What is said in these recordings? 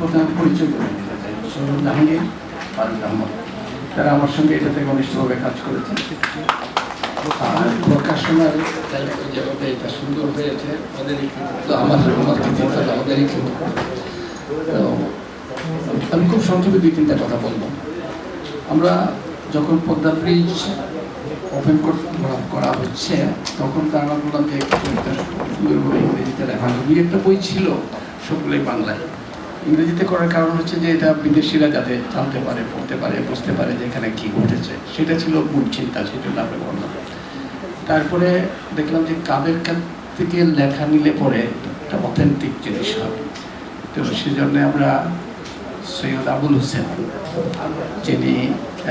প্রধান পরিচয় করে দিতে চাই। সৈয়দ জাহাঙ্গীর, ফারুক আহমদ। তারা আমার সঙ্গে এটাতে ঘনিষ্ঠভাবে কাজ করেছেন। আর এটা সুন্দর হয়েছে। তো আমি খুব সংক্ষেপে দুই তিনটা কথা বলব। আমরা যখন পদ্মা ব্রিজ ওপেন করা হচ্ছে, তখন তারা বললাম যে সুন্দরভাবে ইংরেজিতে লেখা। দুই একটা বই ছিল, সবগুলোই বাংলায়। ইংরেজিতে করার কারণ হচ্ছে যে এটা বিদেশিরা যাতে জানতে পারে, পড়তে পারে, বুঝতে পারে যে এখানে কী ঘটেছে। সেটা ছিল মূল চিন্তা সেই জন্য আমরা করলাম তারপরে দেখলাম যে কাদের কাছ থেকে লেখা নিলে পরে একটা অথেন্টিক জিনিস হবে তো সেজন্য আমরা সৈয়দ আবুল হোসেন, যিনি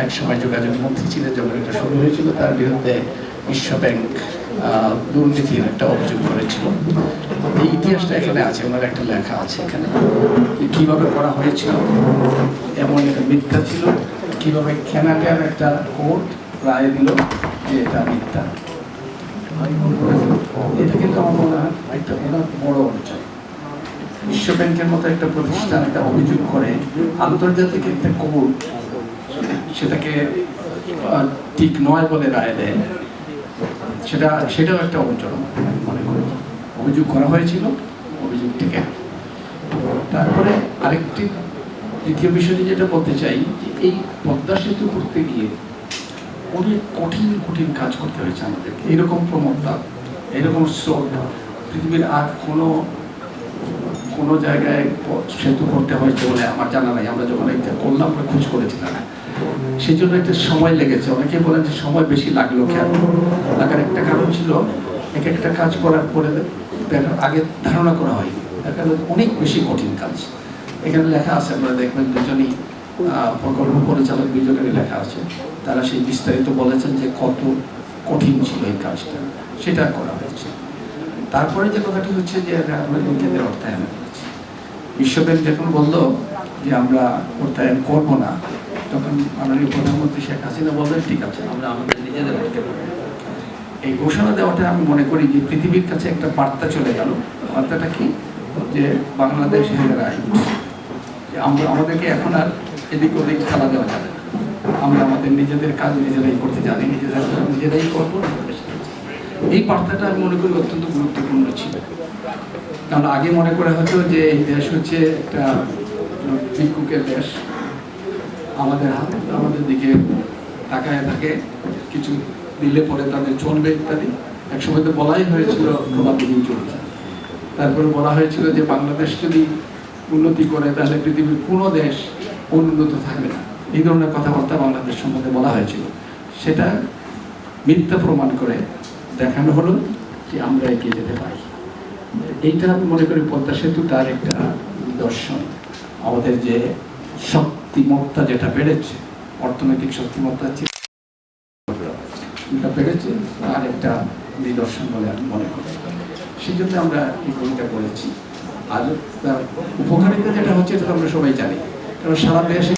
এক সময় যোগাযোগ মন্ত্রী ছিলেন, যখন এটা শুরু হয়েছিল, তার বিরুদ্ধে বিশ্ব ব্যাংক দুর্নীতির একটা অভিযোগ করেছিল। ইতিহাসটা এখানে আছে, ওনার একটা লেখা আছে এখানে। কীভাবে করা হয়েছিল, এমন একটা মিথ্যা ছিল, কীভাবে কানাডার একটা কোর্ট রায় দিল যে এটা মিথ্যা। এটা কিন্তু আমার মনে হয় একটা ওনার বড় অর্জন বিশ্ব ব্যাংকের মতো একটা প্রতিষ্ঠান, একটা অভিযোগ করে, আন্তর্জাতিক একটা কোর্ট, সেটাকে ঠিক নয় বলে রায় দেয়, সেটা, সেটাও একটা করি অভিযোগ করা হয়েছিল অভিযোগটিকে তারপরে আরেকটি দ্বিতীয় বিষয়টি যেটা বলতে চাই, যে এই পদ্মা সেতু করতে গিয়ে অনেক কঠিন কঠিন কাজ করতে হয়েছে আমাদেরকে এরকম প্রমত্তা, এরকম স্রোত, পৃথিবীর আর কোনো কোনো জায়গায় সেতু করতে হয়েছে বলে আমার জানা নাই। আমরা যখন এটা করলাম, আমরা খোঁজ করেছিলাম। সেই জন্য একটা সময় লেগেছে। অনেকে বলেন যে সময় বেশি লাগল কেন? লাগার একটা কারণ ছিল, এক একটা কাজ করার পরে আগে ধারণা করা হয়। দেখা অনেক বেশি কঠিন কাজ। এখানে লেখা আছে, আপনারা দেখবেন দুজনই প্রকল্প পরিচালক দুজনেরই লেখা আছে। তারা সেই বিস্তারিত বলেছেন যে কত কঠিন ছিল এই কাজটা। সেটা করা হয়েছে। তারপরে যে কথাটি হচ্ছে যে নিজেদের অর্থায়ন। বিশ্বব্যাংক যখন বলল যে আমরা অর্থায়ন করব না, তখন মাননীয় প্রধানমন্ত্রী শেখ হাসিনা বললেন, ঠিক আছে, আমরা আমাদের নিজেদের অর্থে করব। এই ঘোষণা দেওয়াটা আমি মনে করি যে পৃথিবীর কাছে একটা বার্তা চলে গেল। বার্তাটা কি? যে বাংলাদেশ হেরে যে আমরা, আমাদেরকে এখন আর এদিক ওদিক খেলা দেওয়া যাবে। আমরা আমাদের নিজেদের কাজ নিজেরাই করতে জানি, নিজেরা নিজেরাই করব। এই বার্তাটা আমি মনে করি অত্যন্ত গুরুত্বপূর্ণ ছিল। কারণ আগে মনে করা হতো যে এই দেশ হচ্ছে একটা ভিক্ষুকের দেশ। আমাদের হাত, আমাদের দিকে তাকায় থাকে কিছু দিলে পরে তাদের চলবে ইত্যাদি। একসময় তো বলাই হয়েছিল প্রভাববিহীন চলছে। তারপরে বলা হয়েছিল যে বাংলাদেশ যদি উন্নতি করে, তাহলে পৃথিবীর কোনো দেশ অনুন্নত থাকবে না। এই ধরনের কথাবার্তা বাংলাদেশ সম্বন্ধে বলা হয়েছিল। সেটা মিথ্যা প্রমাণ করে দেখানো হলো যে আমরা এগিয়ে যেতে পারি। এইটা মনে করি পদ্মা সেতু তার একটা নিদর্শন। আমাদের যে শক্তিমত্তা যেটা বেড়েছে, অর্থনৈতিক শক্তিমত্তা এটা বেড়েছে তার একটা নিদর্শন বলে আমি মনে করি। সেই জন্য আমরা এই বইটা করেছি। আর তার উপকারিতা যেটা হচ্ছে এটা আমরা সবাই জানি। কারণ সারা দেশে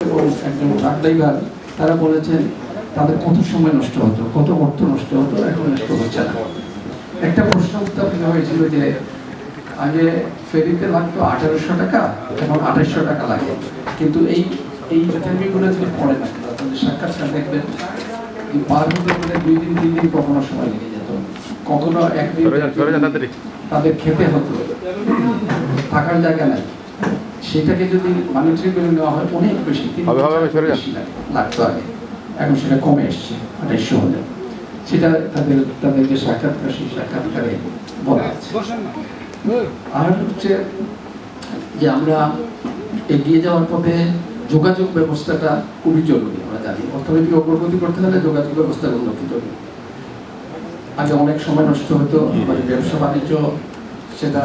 এবং একজন ট্রাক ড্রাইভার তারা বলেছেন, তাদের কত সময় নষ্ট হতো, কত অর্থ নষ্ট হতো, এখন নষ্ট হচ্ছে না। একটা প্রশ্ন উত্থাপিত হয়েছিল যে, আগে ফেরিতে লাগতো আঠারোশো টাকা, এখন আঠাশশো টাকা লাগে। কিন্তু এই এই ইন্টারভিউগুলো যদি পড়ে না সাক্ষাৎকার দেখবেন এই পার হতে গেলে দুই দিন তিন দিন কখনো সময় লেগে যেত। কখনো তাদের খেতে হতো। থাকার জায়গা নাই। সেটাকে যদি মানিটারি করে নেওয়া হয় অনেক বেশি লাগতো আগে। এখন সেটা কমে এসছে আড়াইশো হলে। সেটা তাদের তাদের যে সাক্ষাৎকার সেই সাক্ষাৎকারে বলা আছে। আর হচ্ছে যে আমরা এগিয়ে যাওয়ার পথে যোগাযোগ ব্যবস্থাটা খুবই জরুরি জানি অর্থনৈতিক অগ্রগতি করতে হলে যোগাযোগ ব্যবস্থার উন্নতি জরুরি আগে অনেক সময় নষ্ট হতো মানে ব্যবসা বাণিজ্য সেটা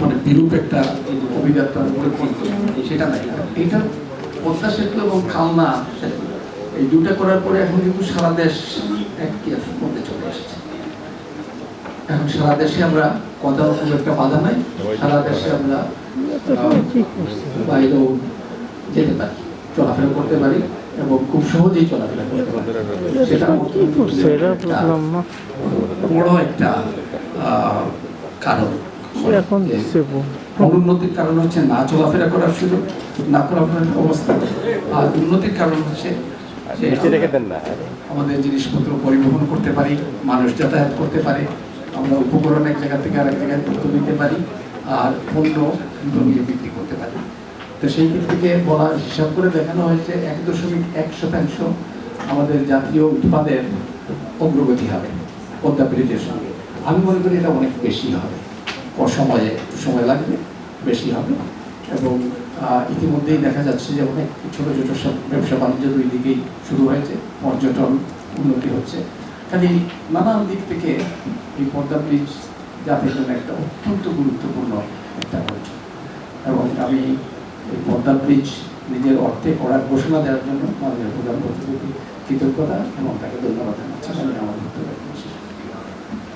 মানে বিরূপ একটা অভিযাত্রার উপরে পড়তো সেটা নাই। এটা পদ্মা সেতু এবং খালনা এই দুটা করার পরে এখন কিন্তু সারা দেশ একই মধ্যে চলে এসেছে। এখন সারা দেশে আমরা কথা খুব একটা বাধা নাই সারা দেশে আমরা বাইরেও যেতে পারি। চলাফেরা করতে পারি এবং খুব সহজেই চলাফেরা করতে পারি। সেটা বড় একটা কারণ। এখন অনুন্নতির কারণ হচ্ছে না চলাফেরা করার সুযোগ না চলাফেরার অবস্থা। আর উন্নতির কারণ হচ্ছে আমাদের জিনিসপত্র পরিবহন করতে পারি মানুষ যাতায়াত করতে পারে আমরা উপকরণ এক জায়গা থেকে আরেক জায়গায় তথ্য দিতে পারি আর পণ্য জমিয়ে বিক্রি করতে পারি। তো সেই দিক থেকে বলা, হিসাব করে দেখানো হয়েছে, এক দশমিক এক শতাংশ আমাদের জাতীয় উৎপাদের অগ্রগতি হবে পদ্মা সঙ্গে। আমি মনে করি এটা অনেক বেশি হবে। অসময়ে সময় লাগবে, বেশি হবে। এবং ইতিমধ্যেই দেখা যাচ্ছে যে অনেক ছোটো ছোটো সব ব্যবসা বাণিজ্য দুই দিকেই শুরু হয়েছে, পর্যটন উন্নতি হচ্ছে। কাজে নানান দিক থেকে এই পদ্মা ব্রিজ জাতির জন্য একটা অত্যন্ত গুরুত্বপূর্ণ একটা অঞ্চল এবং আমি এই পদ্মা ব্রিজ নিজের অর্থে করার ঘোষণা দেওয়ার জন্য মাননীয় প্রধানমন্ত্রীর প্রতি কৃতজ্ঞতা এবং তাকে ধন্যবাদ জানাচ্ছি। আমি আমার বক্তব্য